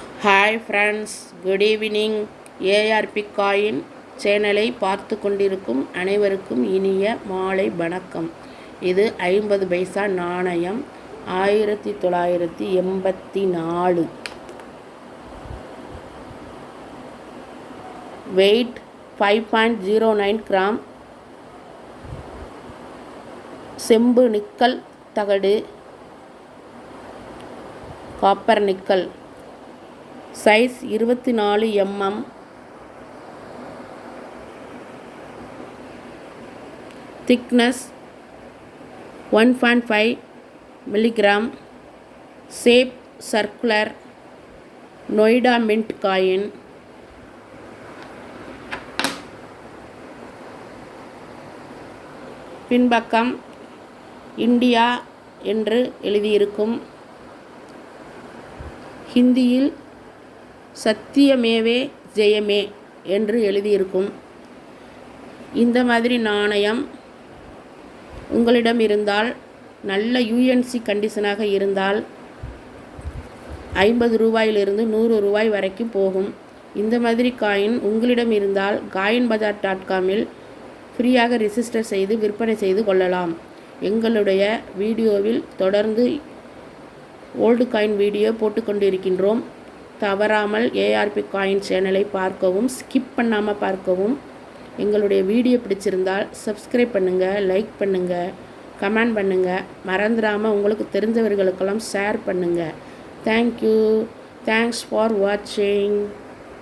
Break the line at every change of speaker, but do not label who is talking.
Hi friends good evening ARP coin சேனலை பார்த்து கொண்டிருக்கும் அனைவருக்கும் இனிய மாலை வணக்கம். இது ஐம்பது பைசா நாணயம் ஆயிரத்தி தொள்ளாயிரத்தி எண்பத்தி நாலு. Weight five point zero nine gram செம்பு நிக்கல் தகடு. Copper nickel. சைஸ் இருபத்தி நாலு MM thickness one point five milligram. Shape circular. Noida mint coin. பின்பக்கம் இந்தியா என்று எழுதியிருக்கும். ஹிந்தியில் சத்தியமேவே ஜெயமே என்று எழுதியிருக்கும். இந்த மாதிரி நாணயம் உங்களிடம் இருந்தால் நல்ல யூஎன்சி கண்டிஷனாக இருந்தால் ஐம்பது ரூபாயிலிருந்து நூறு ரூபாய் வரைக்கும் போகும். இந்த மாதிரி காயின் உங்களிடம் இருந்தால் காயின் பஜார் டாட் காமில் ஃப்ரீயாக ரிஜிஸ்டர் செய்து விற்பனை செய்து கொள்ளலாம். எங்களுடைய வீடியோவில் தொடர்ந்து ஓல்டு காயின் வீடியோ போட்டுக்கொண்டு இருக்கின்றோம் தவறாமல் ஏஆர்பி காயின் சேனலை பார்க்கவும் ஸ்கிப் பண்ணாமல் பார்க்கவும். எங்களுடைய வீடியோ பிடிச்சிருந்தால் சப்ஸ்கிரைப் பண்ணுங்கள் லைக் பண்ணுங்கள் கமெண்ட் பண்ணுங்கள் மறந்துடாமல் உங்களுக்கு தெரிஞ்சவர்களுக்கெல்லாம் ஷேர் பண்ணுங்கள் தேங்க்யூ தேங்க்ஸ் ஃபார் வாட்சிங்